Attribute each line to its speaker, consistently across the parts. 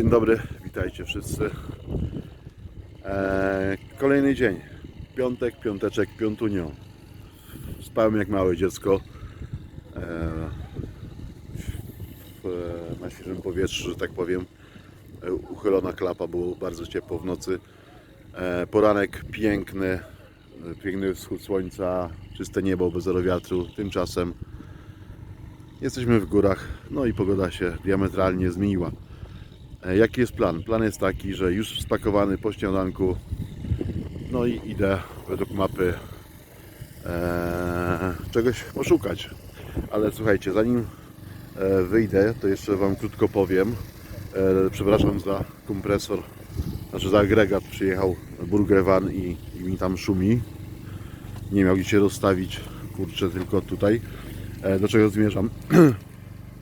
Speaker 1: Dzień dobry, witajcie wszyscy. Eee, kolejny dzień. Piątek, piąteczek, piątunio. Spałem jak małe dziecko. Eee, w, na świeżym powietrzu, że tak powiem. E, uchylona klapa, było bardzo ciepło w nocy. E, poranek piękny, e, piękny wschód słońca, czyste niebo bez zero wiatru. Tymczasem jesteśmy w górach, no i pogoda się diametralnie zmieniła. E, Jaki jest plan? Plan jest taki, że już spakowany po śniadanku, no i idę według mapy e, czegoś poszukać. Ale słuchajcie, zanim e, wyjdę, to jeszcze Wam krótko powiem. E, przepraszam za kompresor, znaczy za agregat przyjechał Burger Van i, i mi tam szumi. Nie miał gdzie się rozstawić, kurczę, tylko tutaj. E, do czego zmierzam?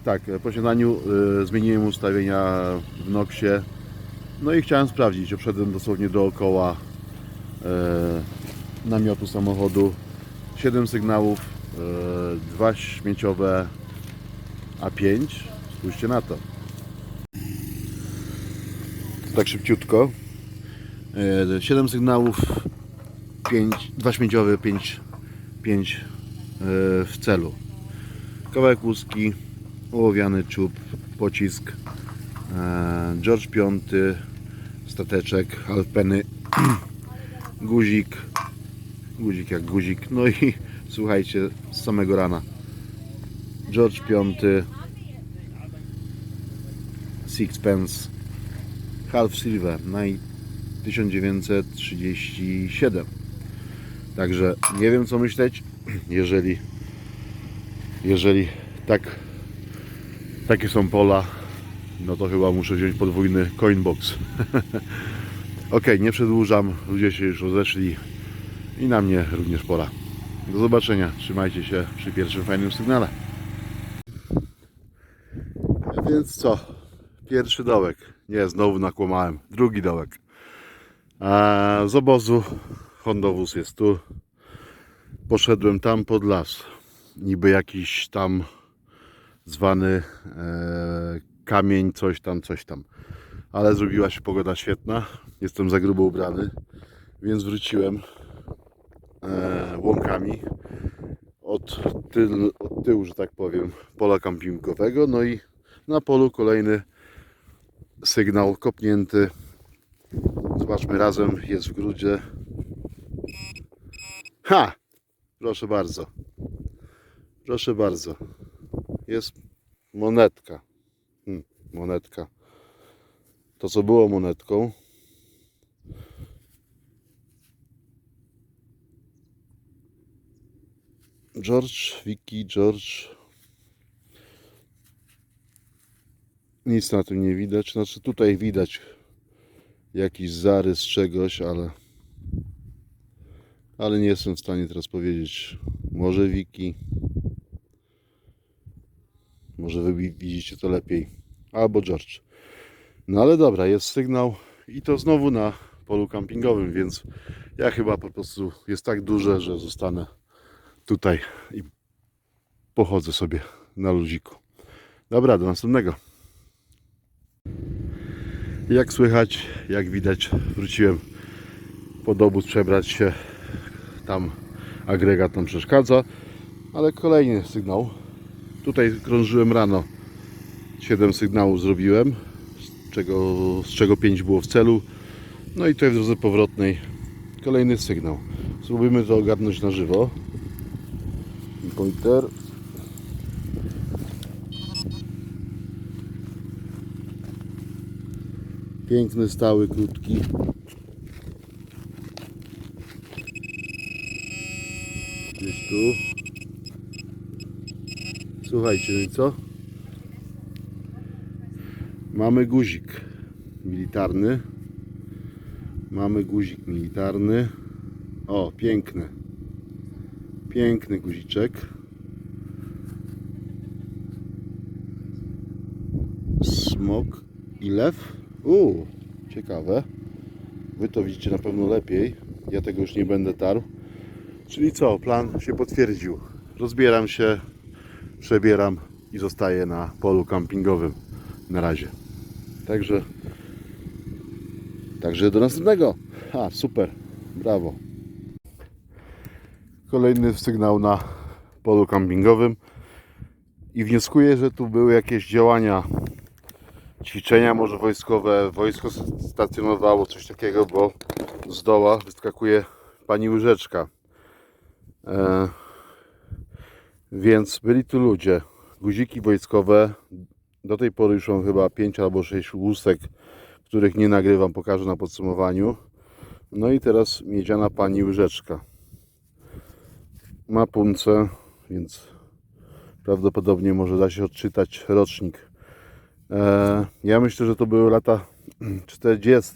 Speaker 1: Tak, e, po śniadaniu y, zmieniłem ustawienia w Noxie. No i chciałem sprawdzić. Wszedłem dosłownie dookoła y, namiotu samochodu. 7 sygnałów, y, dwa śmieciowe, a 5. Spójrzcie na to. Tak szybciutko. Y, 7 sygnałów, 5, dwa śmieciowe, 5, 5 w celu. Kawałek łuski, ołowiany czub, pocisk, e, George V, stateczek, halfpenny, guzik, guzik jak guzik, no i słuchajcie, z samego rana George V, Sixpence, Half Silver, naj 1937. Także nie wiem co myśleć, jeżeli jeżeli tak takie są pola, no to chyba muszę wziąć podwójny coinbox. ok, nie przedłużam, ludzie się już rozeszli i na mnie również pora. Do zobaczenia, trzymajcie się przy pierwszym fajnym sygnale. Więc co? Pierwszy dołek. Nie, znowu nakłamałem. Drugi dołek. A z obozu Hondowóz jest tu. Poszedłem tam pod las. Niby jakiś tam zwany e, kamień, coś tam, coś tam. Ale zrobiła się pogoda świetna. Jestem za grubo ubrany, więc wróciłem e, łąkami od, tyl, od tyłu, że tak powiem, pola kampingowego. No i na polu kolejny sygnał kopnięty. Zobaczmy razem, jest w grudzie. Ha! Proszę bardzo. Proszę bardzo. Jest monetka. Hmm, monetka. To co było monetką. George, Vicky, George. Nic na tym nie widać. Znaczy tutaj widać jakiś zarys czegoś, ale ale nie jestem w stanie teraz powiedzieć. Może Wiki. Może wy wi- widzicie to lepiej. Albo George. No ale dobra, jest sygnał i to znowu na polu kampingowym, więc ja chyba po prostu jest tak duże, że zostanę tutaj i pochodzę sobie na luziku. Dobra, do następnego. Jak słychać, jak widać, wróciłem pod obóz przebrać się. Tam agregat nam przeszkadza, ale kolejny sygnał. Tutaj krążyłem rano. 7 sygnałów zrobiłem, z czego, z czego 5 było w celu. No i tutaj w drodze powrotnej kolejny sygnał. Spróbujmy to ogarnąć na żywo. Pointer. Piękny, stały, krótki. Gdzieś tu. Słuchajcie, no i co? Mamy guzik militarny. Mamy guzik militarny. O, piękny. Piękny guziczek. Smok i lew. Uuu, ciekawe. Wy to widzicie na pewno lepiej. Ja tego już nie będę tarł. Czyli co? Plan się potwierdził. Rozbieram się, przebieram i zostaję na polu kampingowym na razie. Także Także do następnego. Ha, super. Brawo. Kolejny sygnał na polu kampingowym. I wnioskuję, że tu były jakieś działania, ćwiczenia może wojskowe. Wojsko stacjonowało, coś takiego, bo z doła wyskakuje pani łyżeczka. E, więc byli tu ludzie, guziki wojskowe. Do tej pory już mam chyba 5 albo 6 łusek, których nie nagrywam, pokażę na podsumowaniu. No i teraz miedziana pani łyżeczka. Ma punce, więc prawdopodobnie może da się odczytać rocznik. E, ja myślę, że to były lata 40.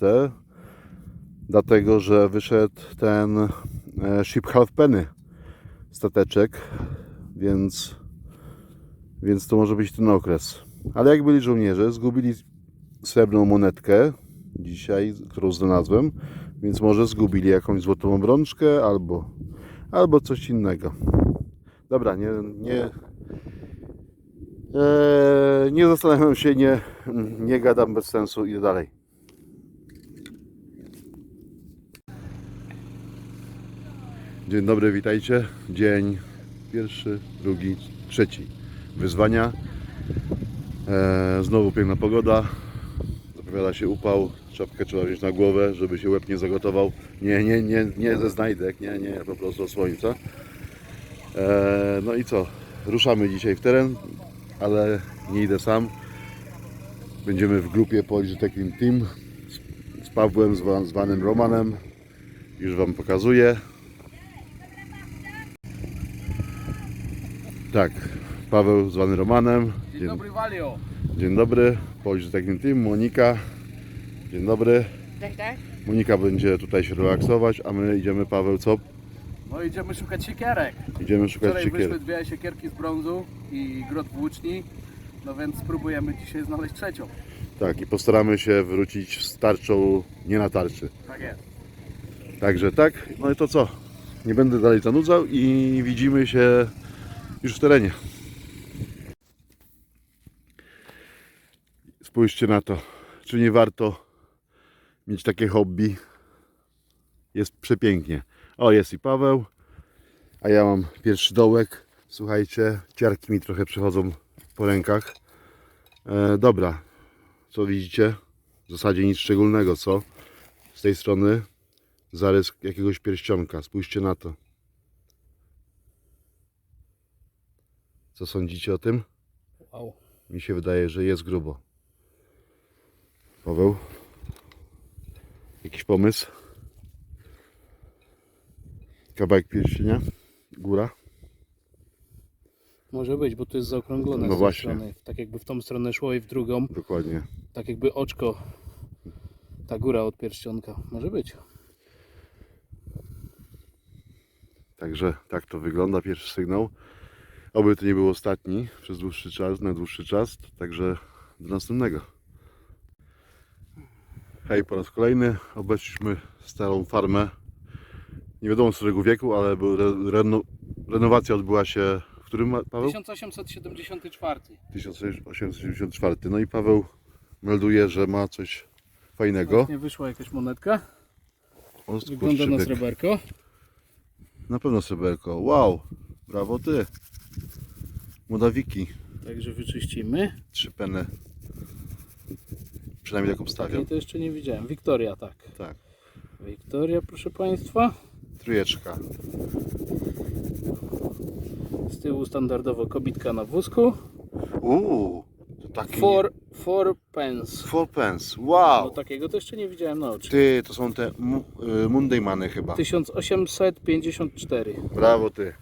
Speaker 1: Dlatego, że wyszedł ten e, Ship Halfpenny stateczek, więc, więc to może być ten okres. Ale jak byli żołnierze, zgubili srebrną monetkę dzisiaj, którą znalazłem, więc może zgubili jakąś złotą obrączkę albo, albo coś innego. Dobra, nie, nie, eee, nie zastanawiam się, nie, nie gadam bez sensu, idę dalej. Dzień dobry, witajcie. Dzień pierwszy, drugi, trzeci. Wyzwania. Eee, znowu piękna pogoda. Zapowiada się upał. Czapkę trzeba wziąć na głowę, żeby się łeb nie zagotował. Nie, nie, nie, nie ze znajdek, nie, nie, po prostu od słońca. Eee, no i co? Ruszamy dzisiaj w teren, ale nie idę sam. Będziemy w grupie Polish Taking Team z, Pawłem, zwa- zwanym Romanem. Już Wam pokazuję. Tak, Paweł zwany Romanem.
Speaker 2: Dzień dobry Walio.
Speaker 1: Dzień dobry, Polish Taking Team, Monika. Dzień dobry.
Speaker 2: Tak, tak.
Speaker 1: Monika będzie tutaj się relaksować, a my idziemy, Paweł, co?
Speaker 2: No idziemy szukać siekierek.
Speaker 1: Idziemy szukać
Speaker 2: Wczoraj
Speaker 1: siekiery.
Speaker 2: wyszły dwie siekierki z brązu i grot włóczni. No więc spróbujemy dzisiaj znaleźć trzecią.
Speaker 1: Tak, i postaramy się wrócić z tarczą, nie na tarczy.
Speaker 2: Tak jest.
Speaker 1: Także tak, no i to co? Nie będę dalej zanudzał i widzimy się już w terenie. Spójrzcie na to, czy nie warto mieć takie hobby. Jest przepięknie. O, jest i Paweł, a ja mam pierwszy dołek. Słuchajcie, ciarki mi trochę przechodzą po rękach. E, dobra, co widzicie? W zasadzie nic szczególnego, co? Z tej strony zarys jakiegoś pierścionka. Spójrzcie na to. Co sądzicie o tym?
Speaker 2: Wow.
Speaker 1: Mi się wydaje, że jest grubo. Paweł? Jakiś pomysł? Kawałek pierścienia? Góra?
Speaker 2: Może być, bo to jest zaokrąglone
Speaker 1: No
Speaker 2: z tej strony. Tak jakby w tą stronę szło i w drugą.
Speaker 1: Dokładnie.
Speaker 2: Tak jakby oczko. Ta góra od pierścionka. Może być.
Speaker 1: Także tak to wygląda, pierwszy sygnał. Oby to nie był ostatni przez dłuższy czas, na dłuższy czas. Także do następnego. Hej, po raz kolejny obeszliśmy starą farmę. Nie wiadomo z którego wieku, ale re, reno, renowacja odbyła się w którym Paweł?
Speaker 2: 1874.
Speaker 1: 1874. No i Paweł melduje, że ma coś fajnego.
Speaker 2: Właśnie wyszła jakaś monetka.
Speaker 1: O,
Speaker 2: Wygląda na sreberko.
Speaker 1: Na pewno sreberko. Wow, brawo ty. Młodawiki.
Speaker 2: Także wyczyścimy.
Speaker 1: Trzy peny. Przynajmniej tak obstawiam.
Speaker 2: I to jeszcze nie widziałem. Wiktoria, tak.
Speaker 1: Tak.
Speaker 2: Wiktoria, proszę Państwa.
Speaker 1: Trójeczka.
Speaker 2: Z tyłu standardowo kobitka na wózku.
Speaker 1: Uuu, to taki...
Speaker 2: Four, four pence.
Speaker 1: Four pence.
Speaker 2: No
Speaker 1: Wow.
Speaker 2: takiego to jeszcze nie widziałem na oczy.
Speaker 1: Ty, to są te mu, y, chyba.
Speaker 2: 1854.
Speaker 1: Brawo ty.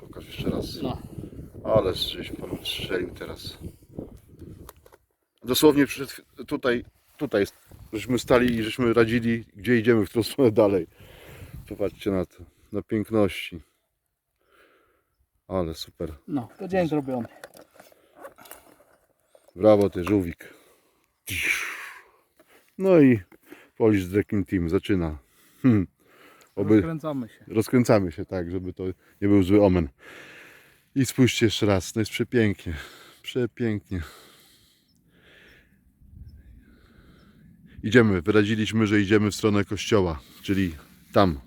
Speaker 1: Pokaż jeszcze raz.
Speaker 2: No.
Speaker 1: Ale żeś panu strzelił teraz. Dosłownie przed, tutaj, tutaj żeśmy stali i żeśmy radzili, gdzie idziemy, w którą stronę dalej. Popatrzcie na to. Na piękności. Ale super.
Speaker 2: No, to dzień zrobiony.
Speaker 1: Brawo ty, żółwik. No i Polish Trekking Team zaczyna. Hmm. Oby
Speaker 2: Rozkręcamy się.
Speaker 1: rozkręcamy się tak, żeby to nie był zły omen. I spójrzcie jeszcze raz, to jest przepięknie. Przepięknie. Idziemy, wyradziliśmy, że idziemy w stronę kościoła, czyli tam.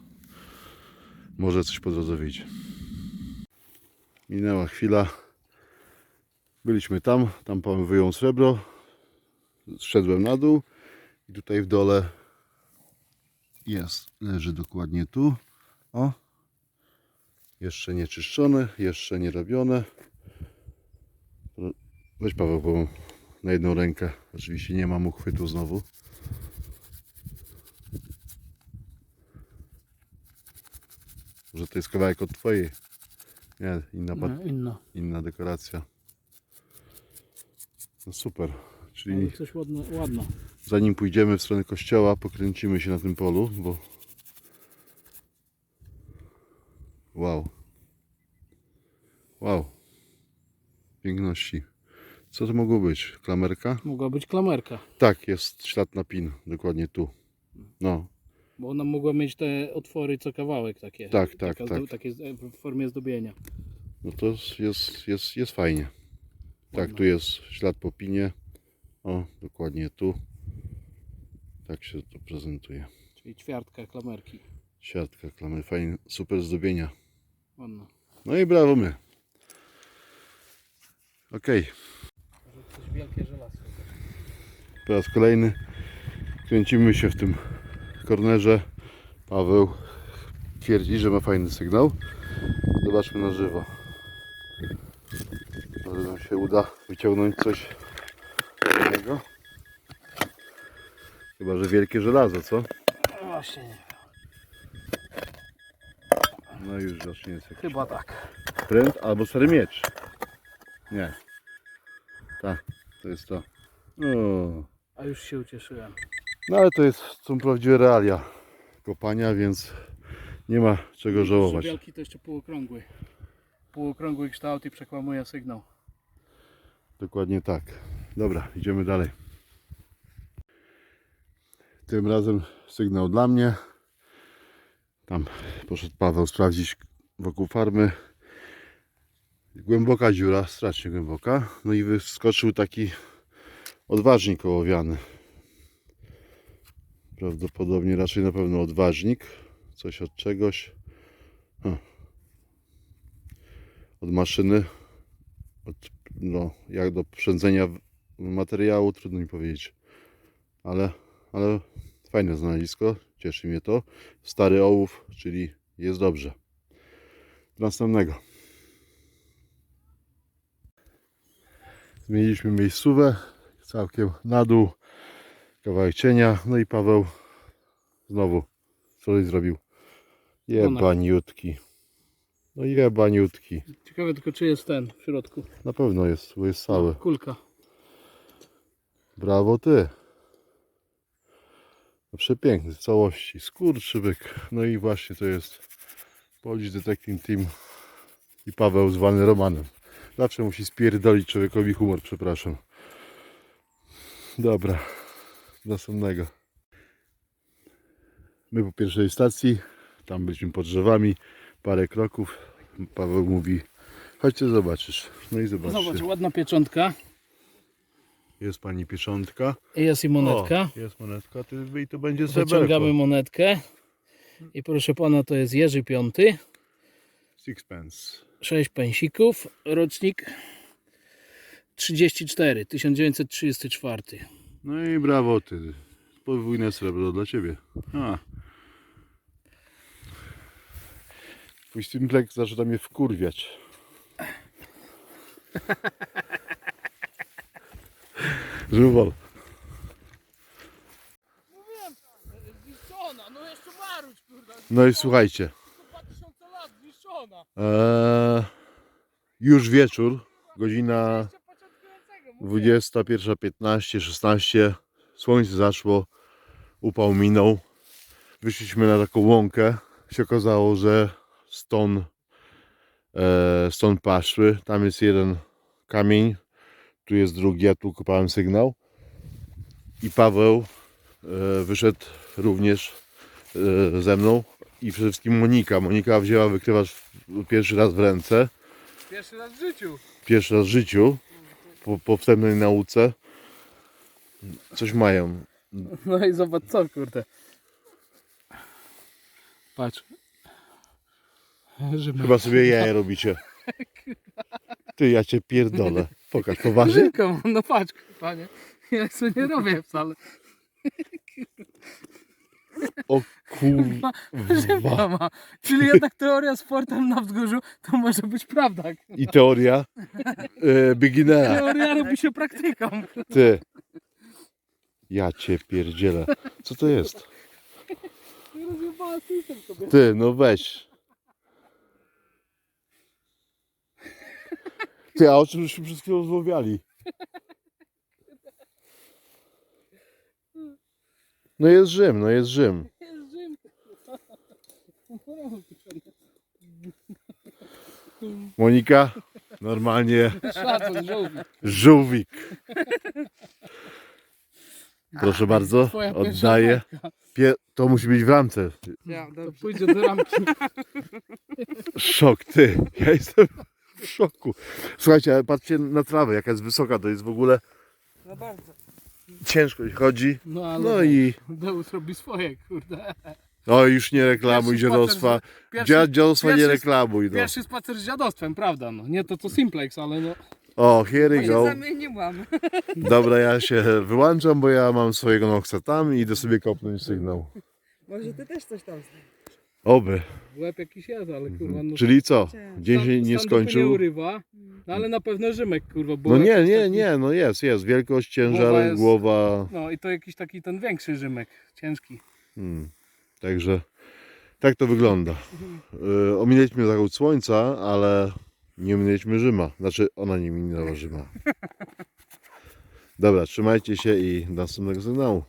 Speaker 1: Może coś po drodze wyjdzie. Minęła chwila. Byliśmy tam, tam pan wyjął srebro. Zszedłem na dół i tutaj w dole jest, leży dokładnie tu. O. Jeszcze nie czyszczone, jeszcze nie robione. Weź Paweł, bo na jedną rękę. Oczywiście nie mam uchwytu znowu. Może to jest kawałek od twojej. Nie, inna,
Speaker 2: No, inna.
Speaker 1: inna dekoracja. No super. Czyli
Speaker 2: Ale coś ładne, ładna.
Speaker 1: zanim pójdziemy w stronę kościoła, pokręcimy się na tym polu, bo wow. Wow. Piękności. Co to mogło być? Klamerka?
Speaker 2: Mogła być klamerka,
Speaker 1: Tak, jest ślad na pin, dokładnie tu. No,
Speaker 2: bo ona mogła mieć te otwory co kawałek takie.
Speaker 1: Tak, tak,
Speaker 2: Taka-
Speaker 1: tak.
Speaker 2: Takie z- w formie zdobienia.
Speaker 1: no to jest- jest, jest, fajnie. Tak, tu jest ślad po pinie. O, dokładnie tu. Tak się to prezentuje.
Speaker 2: Czyli ćwiartka klamerki.
Speaker 1: Siatka, klamer, fajnie, super zdobienia.
Speaker 2: Ładna.
Speaker 1: No i brawo my. Okej,
Speaker 2: Coś wielkie żelazo.
Speaker 1: po raz kolejny kręcimy się w tym kornerze. Paweł twierdzi, że ma fajny sygnał. Zobaczmy na żywo. Może nam się uda wyciągnąć coś fajnego. Chyba, że wielkie żelazo, co?
Speaker 2: No Właśnie nie.
Speaker 1: No już zacznie jest jakiś
Speaker 2: Chyba tak.
Speaker 1: pręt albo stary miecz. Nie. Tak, to jest to. O.
Speaker 2: A już się ucieszyłem.
Speaker 1: No ale to jest, są prawdziwe realia kopania, więc nie ma czego żałować.
Speaker 2: Wielki to jeszcze półokrągły. Półokrągły kształt i przekłamuje sygnał.
Speaker 1: Dokładnie tak. Dobra, idziemy dalej. Tym razem sygnał dla mnie. Tam poszedł Paweł sprawdzić wokół farmy. Głęboka dziura, strasznie głęboka. No i wyskoczył taki odważnik ołowiany. Prawdopodobnie raczej na pewno odważnik. Coś od czegoś. Od maszyny. Od, no, jak do przędzenia materiału, trudno mi powiedzieć. Ale, ale fajne znalezisko. Cieszy mnie to. Stary ołów, czyli jest dobrze. Do następnego. Zmieniliśmy miejscówę. Całkiem na dół. Kawałek cienia. No i Paweł znowu coś zrobił. Jebaniutki. No jebaniutki.
Speaker 2: Ciekawe tylko czy jest ten w środku.
Speaker 1: Na pewno jest, bo jest cały.
Speaker 2: Kulka.
Speaker 1: Brawo ty. No przepiękny w całości. Skurczybyk. No i właśnie to jest Polish Detecting Team i Paweł zwany Romanem. Zawsze musi spierdolić człowiekowi humor, przepraszam. Dobra. Następnego. My po pierwszej stacji, tam byliśmy pod drzewami, parę kroków. Paweł mówi, chodźcie zobaczysz. No i zobaczcie.
Speaker 2: Zobacz, ładna pieczątka.
Speaker 1: Jest pani pieczątka.
Speaker 2: Jest i monetka.
Speaker 1: O, jest monetka, to, i to będzie
Speaker 2: Wyciągamy
Speaker 1: sreberko.
Speaker 2: monetkę. I proszę pana, to jest Jerzy Piąty.
Speaker 1: Sixpence.
Speaker 2: 6 pensików. Rocznik 34, 1934.
Speaker 1: No i brawo ty. Podwójne srebro dla ciebie. A. Twój simplex zaczyna mnie wkurwiać. Żywol.
Speaker 2: Zniszczona, no jeszcze maruć, kurde.
Speaker 1: No i słuchajcie.
Speaker 2: 2000 lat zniszczona.
Speaker 1: Eee, już wieczór. Godzina
Speaker 2: początkującego.
Speaker 1: 21.15, 16. Słońce zaszło, upał minął. Wyszliśmy na taką łąkę. Się okazało, że stąd, e, stąd paszły. Tam jest jeden kamień, tu jest drugi, ja tu kopałem sygnał. I Paweł e, wyszedł również e, ze mną. I przede wszystkim Monika. Monika wzięła wykrywacz pierwszy raz w ręce
Speaker 2: Pierwszy raz w życiu.
Speaker 1: pierwszy raz w życiu po, po wstępnej nauce coś mają.
Speaker 2: No i zobacz co, kurde. Patrz. Żeby...
Speaker 1: Chyba sobie jaja robicie. Ty, ja cię pierdolę. Pokaż, poważnie?
Speaker 2: No patrz, panie. Ja sobie nie robię wcale.
Speaker 1: O kurwa.
Speaker 2: Czyli jednak teoria z fortem na wzgórzu to może być prawda.
Speaker 1: I teoria e, beginnera.
Speaker 2: Teoria robi się praktyką.
Speaker 1: Ty. Ja cię pierdzielę. Co to jest? Ty, no weź. Ty, a o czym żeśmy chwilą rozmawiali? No jest Rzym, no jest Rzym.
Speaker 2: Jest Żynka.
Speaker 1: Monika, normalnie
Speaker 2: Szacun, żółwi.
Speaker 1: żółwik. Proszę bardzo,
Speaker 2: Twoja pierwsza
Speaker 1: oddaję. Pie to musi być w ramce.
Speaker 3: Ja,
Speaker 2: To
Speaker 3: dobrze.
Speaker 2: pójdzie do ramki.
Speaker 1: Szok, ty. Ja jestem w szoku. Słuchajcie, ale patrzcie na trawę, jaka jest wysoka. To jest w ogóle
Speaker 3: No bardzo.
Speaker 1: Ciężko chodzi.
Speaker 2: No ale
Speaker 1: No i
Speaker 2: Deus robi swoje, kurde.
Speaker 1: no już nie reklamuj
Speaker 2: Pierwszy
Speaker 1: dziadostwa.
Speaker 2: Pierwszy,
Speaker 1: Dzia- Dziadostwa nie
Speaker 2: pierwszy-
Speaker 1: reklamuj. No.
Speaker 2: pierwszy spacer z dziadostwem, prawda? No. Nie to co Simplex, ale no.
Speaker 1: O, here we
Speaker 3: się
Speaker 1: go.
Speaker 3: zamieniłam.
Speaker 1: Dobra, ja się wyłączam, bo ja mam swojego Noxa tam i idę sobie kopnąć sygnał.
Speaker 3: Może ty też coś tam znasz.
Speaker 1: Oby.
Speaker 2: Łeb jakiś jest, ale kurwa. No,
Speaker 1: Czyli co? Dzień się nie
Speaker 2: nie
Speaker 1: skończył?
Speaker 2: urywa, no ale na pewno Rzymek, kurwa. Bo
Speaker 1: No nie,
Speaker 2: jakiś
Speaker 1: nie,
Speaker 2: taki-
Speaker 1: nie, no jest, jest. Wielkość, ciężar,
Speaker 2: Głowa jest-
Speaker 1: głowa.
Speaker 2: No i to jakiś taki ten większy Rzymek, ciężki.
Speaker 1: Hmm. Także tak to wygląda. Yy, ominęliśmy zachód słońca, ale nie ominęliśmy Rzyma. Znaczy ona nie minęła Rzyma. Dobra, trzymajcie się i do następnego sygnału.